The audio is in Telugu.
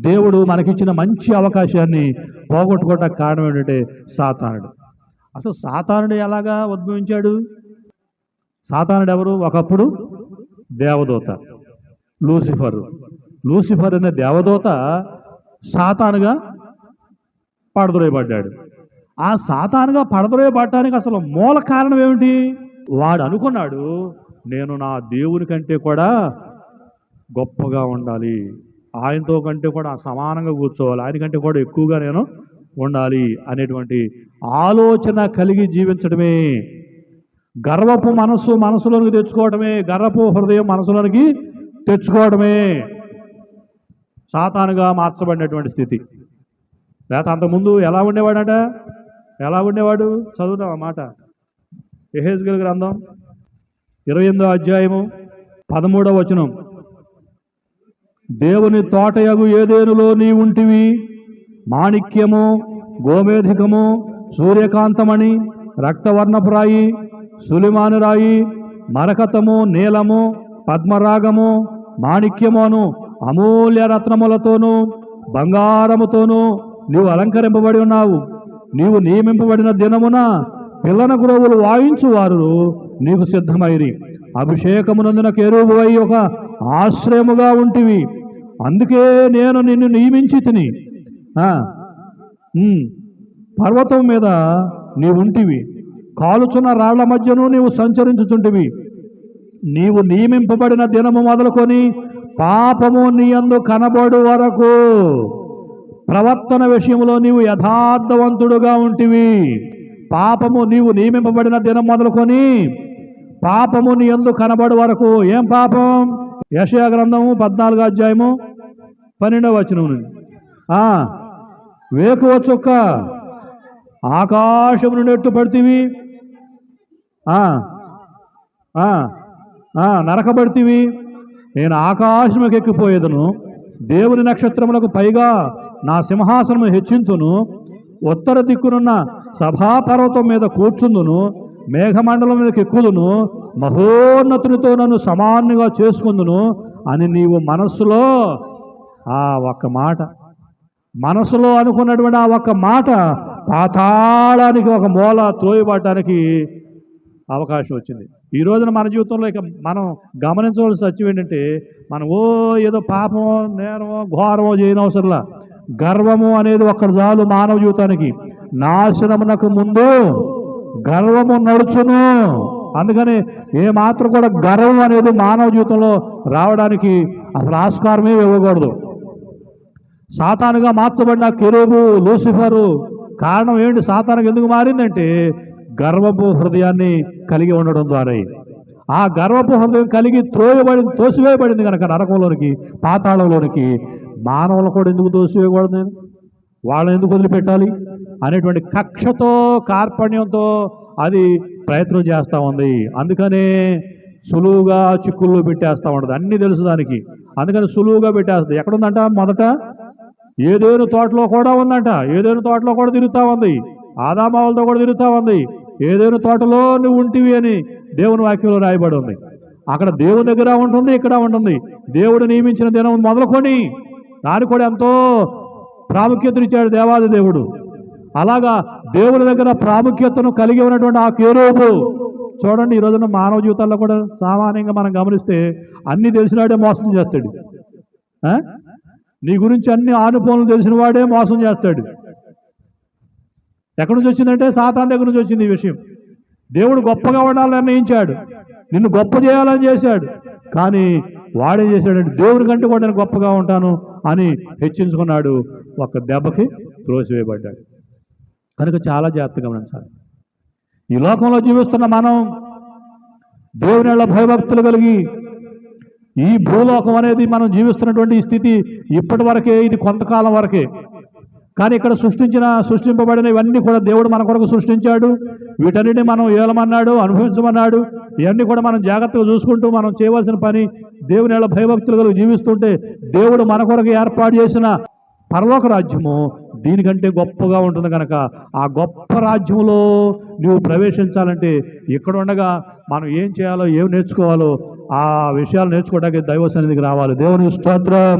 దేవుడు మనకిచ్చిన మంచి అవకాశాన్ని పోగొట్టుకోవడానికి కారణం ఏంటంటే సాతానుడు. అసలు సాతానుడు ఎలాగా ఉద్భవించాడు? సాతానుడు ఎవరు? ఒకప్పుడు దేవదూత లూసిఫర్. లూసిఫర్ అనే దేవదూత సాతానుగా పడదొరేయబడ్డాడు. ఆ సాతానుగా పడదొరేయబడటానికి అసలు మూల కారణం ఏమిటి? వాడు అనుకున్నాడు నేను నా దేవుని కంటే కూడా గొప్పగా ఉండాలి. ఆయనతో కంటే కూడా సమానంగా కూర్చోవాలి. ఆయన కంటే కూడా ఎక్కువగా నేను ఉండాలి అనేటువంటి ఆలోచన కలిగి జీవించడమే. గర్వపు మనస్సు మనసులోనికి తెచ్చుకోవడమే. గర్వపు హృదయం మనసులోనికి తెచ్చుకోవడమే. సాతానుగా మార్చబడినటువంటి స్థితి. లేకపోతే అంతకుముందు ఎలా ఉండేవాడట? ఎలా ఉండేవాడు? చదువుదాం ఆ మాట. ఎహెజ్గల్ గ్రంథం ఇరవై ఎనిమిదో అధ్యాయము పదమూడవ వచనం. దేవుని తోటయగు ఏదేనులో నీ ఉంటివి? మాణిక్యము గోమేధికము సూర్యకాంతమణి రక్తవర్ణపురాయి సులిమానురాయి మరకతము నీలము పద్మరాగము మాణిక్యమును అమూల్య రత్నములతోనూ బంగారముతోనూ నీవు అలంకరింపబడి ఉన్నావు. నీవు నియమింపబడిన దినమున పిల్లన గురువులు వాయించువారు నీకు సిద్ధమైరి. అభిషేకమునందున కేరువు ఒక ఆశ్రయముగా ఉంటివి. అందుకే నేను నిన్ను నియమించి తిని పర్వతం మీద నీవుంటివి కాలుచున్న రాళ్ళ మధ్యను నీవు సంచరించుచుంటివి. నీవు నియమింపబడిన దినము మొదలుకొని పాపము నీయందు కనబడు వరకు ప్రవర్తన విషయంలో నీవు యథార్థవంతుడుగా ఉంటివి. పాపము నీవు నియమింపబడిన దినం మొదలుకొని పాపము నీ యందు కనబడు వరకు ఏం పాపం? యషయా గ్రంథము పద్నాలుగో అధ్యాయము పన్నెండవ వచనం నుండి. ఆ, వేకువ చుక్క ఆకాశము నుండి ఎట్టు పడితివి. నరకబడితివి నేను ఆకాశముకి ఎక్కిపోయేదను. దేవుని నక్షత్రములకు పైగా నా సింహాసనము హెచ్చింతును. ఉత్తర దిక్కునున్న సభాపర్వతం మీద కూర్చుందును. మేఘమండలం మీదకి ఎక్కుదును మహోన్నతునితో నన్ను సమానంగా చేసుకుందును అని నీవు మనస్సులో ఆ ఒక్క మాట మనసులో అనుకున్నటువంటి ఆ ఒక్క మాట పాతాళానికి ఒక మూల త్రోయబడటానికి అవకాశం వచ్చింది. ఈ రోజున మన జీవితంలో ఇక మనం గమనించవలసిన సత్యం ఏంటంటే మనం ఓ ఏదో పాపమో నేరమో ఘోరమో చేయనవసరంలా గర్వము అనేది ఒక్కడు చాలు మానవ జీవితానికి. నాశనమునకు ముందు గర్వము నడుచును. అందుకని ఏ మాత్రం కూడా గర్వం అనేది మానవ జీవితంలో రావడానికి అసలు ఆస్కారమే ఇవ్వకూడదు. సాతానుగా మార్చబడిన కెరూబు లూసిఫరు కారణం ఏంటి? సాతానికి ఎందుకు మారిందంటే గర్వపు హృదయాన్ని కలిగి ఉండడం ద్వారా. ఆ గర్వపు హృదయం కలిగి త్రోయబడింది తోసివేయబడింది కనుక నరకంలోనికి పాతాళంలోనికి మానవులు కూడా ఎందుకు తోసివేయకూడదు? నేను వాళ్ళని ఎందుకు వదిలిపెట్టాలి? అనేటువంటి కక్షతో కార్పణ్యంతో అది ప్రయత్నం చేస్తూ ఉంది. అందుకనే సులువుగా చిక్కుల్లో పెట్టేస్తూ ఉంటుంది. అన్నీ తెలుసు దానికి. అందుకని సులువుగా పెట్టేస్తుంది. ఎక్కడుందంట మొదట? ఏదేను తోటలో కూడా ఉందంట. ఏదేను తోటలో కూడా తిరుగుతూ ఉంది. ఆదామావులతో కూడా తిరుగుతూ ఉంది. ఏదేను తోటలో నువ్వు ఉంటివి అని దేవుని వాక్యంలో రాయబడి ఉంది. అక్కడ దేవుని దగ్గర ఉంటుంది ఇక్కడ ఉంటుంది. దేవుడు నియమించిన దినం మొదలుకొని దానికి కూడా ఎంతో ప్రాముఖ్యతనిచ్చాడు దేవాది దేవుడు. అలాగా దేవుని దగ్గర ప్రాముఖ్యతను కలిగి ఉన్నటువంటి ఆ కేరూపు చూడండి ఈ రోజున మానవ జీవితాల్లో కూడా సామాన్యంగా మనం గమనిస్తే అన్ని తెలిసినాడే మోసం చేస్తాడు. నీ గురించి అన్ని ఆనుపూలు తెలిసిన వాడే మోసం చేస్తాడు. ఎక్కడి నుంచి వచ్చిందంటే సాతాన్ దగ్గర నుంచి వచ్చింది ఈ విషయం. దేవుడు గొప్పగా ఉండాలని నిర్ణయించాడు. నిన్ను గొప్ప చేయాలని చేశాడు. కానీ వాడేం చేశాడంటే దేవుడి కంటే కూడా నేను గొప్పగా ఉంటాను అని హెచ్చించుకున్నాడు. ఒక దెబ్బకి త్రోసివేయబడ్డాడు. కనుక చాలా జాగ్రత్తగా గమనించాలి ఈ లోకంలో జీవిస్తున్న మనం దేవుని యెడల భయభక్తులు కలిగి ఈ భూలోకం అనేది మనం జీవిస్తున్నటువంటి స్థితి ఇప్పటి వరకే ఇది కొంతకాలం వరకే. కానీ ఇక్కడ సృష్టించిన సృష్టింపబడిన ఇవన్నీ కూడా దేవుడు మన కొరకు సృష్టించాడు. వీటన్నిటిని మనం ఏలమన్నాడు అనుభవించమన్నాడు. ఇవన్నీ కూడా మనం జాగ్రత్తగా చూసుకుంటూ మనం చేయవలసిన పని దేవుని భయభక్తులు కలిగి జీవిస్తుంటే దేవుడు మన కొరకు ఏర్పాటు చేసిన పరలోక రాజ్యము దీనికంటే గొప్పగా ఉంటుంది కనుక ఆ గొప్ప రాజ్యంలో నువ్వు ప్రవేశించాలంటే ఇక్కడ ఉండగా మనం ఏం చేయాలో ఏం నేర్చుకోవాలో ఆ విషయాలు నేర్చుకోవడానికి దైవ సన్నిధికి రావాలి. దేవుని స్తోత్రం.